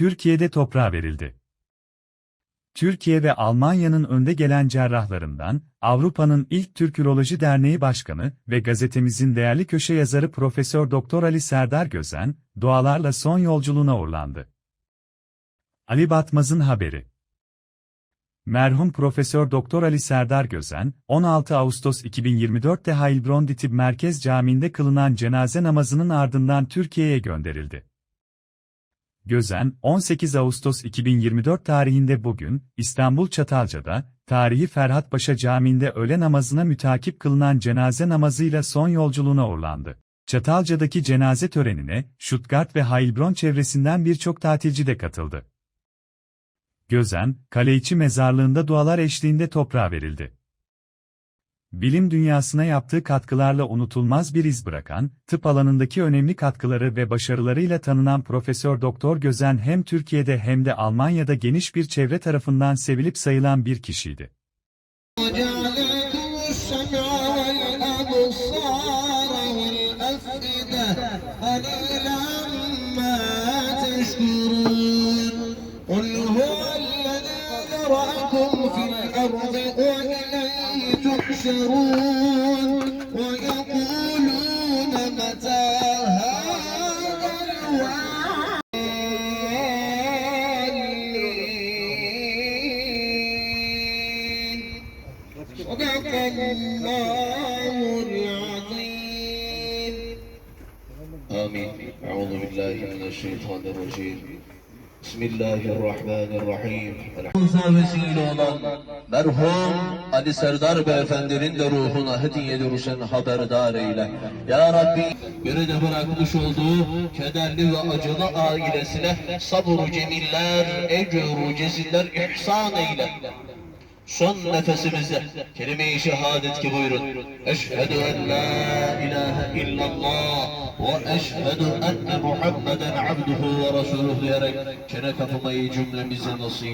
Türkiye'de toprağa verildi. Türkiye ve Almanya'nın önde gelen cerrahlarından, Avrupa'nın ilk Türk Üroloji Derneği Başkanı ve gazetemizin değerli köşe yazarı Profesör Doktor Ali Serdar Gözen, dualarla son yolculuğuna uğurlandı. Ali Batmaz'ın haberi. Merhum Profesör Doktor Ali Serdar Gözen, 16 Ağustos 2024'te Heilbronn Ditib Merkez Camii'nde kılınan cenaze namazının ardından Türkiye'ye gönderildi. Gözen, 18 Ağustos 2024 tarihinde bugün, İstanbul Çatalca'da, tarihi Ferhat Paşa Camii'nde öğle namazına mütakip kılınan cenaze namazıyla son yolculuğuna uğurlandı. Çatalca'daki cenaze törenine, Stuttgart ve Heilbronn çevresinden birçok tatilci de katıldı. Gözen, Kaleiçi mezarlığında dualar eşliğinde toprağa verildi Bilim dünyasına yaptığı katkılarla unutulmaz bir iz bırakan, tıp alanındaki önemli katkıları ve başarılarıyla tanınan Profesör Doktor Gözen hem Türkiye'de hem de Almanya'da geniş bir çevre tarafından sevilip sayılan bir kişiydi. وجعلكم السمع والأبصار والأفئدة قليلا ما تشكرون قل هو الذي ذرأكم في الأرض وإليه تحشرون ويقولون متى هذا الوعد صدق الله العظيم آمين أعوذ بالله من الشيطان الرجيم Bismillahirrahmanirrahim. vesile olan merhum Ali Serdar Beyefendinin de ruhuna hediye duruşun haberdar eyle. Ya Rabbi geride bırakmış olduğu kederli ve acılı ailesine sabır cemiller, ecru ceziller ihsan eyle. Son nefesimizde kelime-i şehadet ki buyurun. Eşhedü en la ilahe illallah ve eşhedü enne Muhammeden abduhu ve resuluhu diyerek çene kapımayı cümlemize nasip